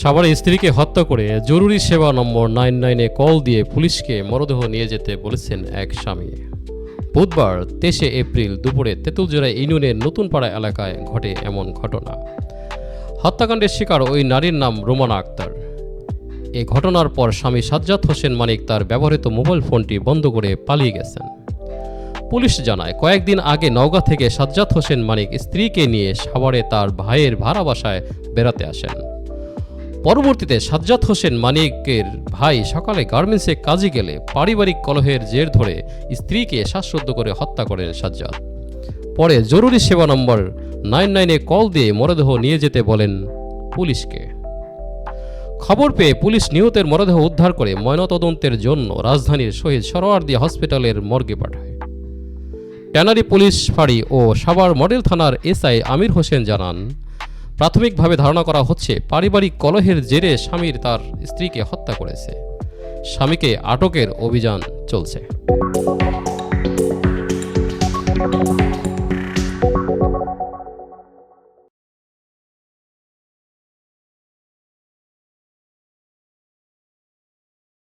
সাভারে স্ত্রীকে হত্যা করে জরুরি সেবা নম্বর নাইন নাইনে কল দিয়ে পুলিশকে মরদেহ নিয়ে যেতে বলেছেন এক স্বামী। বুধবার তেইশে এপ্রিল দুপুরে তেঁতুলজোড়া ইউনিয়নের নতুনপাড়া এলাকায় ঘটে এমন ঘটনা। হত্যাকাণ্ডের শিকার ওই নারীর নাম রোমানা আক্তার। এ ঘটনার পর স্বামী সাজ্জাদ হোসেন মানিক তার ব্যবহৃত মোবাইল ফোনটি বন্ধ করে পালিয়ে গেছেন। পুলিশ জানায়, কয়েকদিন আগে নওগাঁ থেকে সাজ্জাদ হোসেন মানিক স্ত্রীকে নিয়ে সাভারে তার ভাইয়ের ভাড়া বাসায় বেড়াতে আসেন। পরবর্তীতে সাজ্জাদ হোসেন মানিকের ভাই সকালে গার্মেন্টসে কাজে গেলে পারিবারিক কলহের জের ধরে স্ত্রীকে শ্বাসরুদ্ধ করে হত্যা করেন সাজ্জাদ। পরে জরুরি সেবা নম্বর নাইন নাইনে কল দিয়ে মরদেহ নিয়ে যেতে বলেন পুলিশকে। খবর পেয়ে পুলিশ নিহতের মরদেহ উদ্ধার করে ময়নাতদন্তের জন্য রাজধানীর শহীদ সরোয়ার্দী হসপিটালের মর্গে পাঠায়। ট্যানারি পুলিশ ফাঁড়ি ও সাভার মডেল থানার এসআই আমির হোসেন জানান প্রাথমিকভাবে ধারণা করা হচ্ছে পারিবারিক কলহের জেরে স্বামীর তার স্ত্রীকে হত্যা করেছে। স্বামীকে আটকের অভিযান চলছে।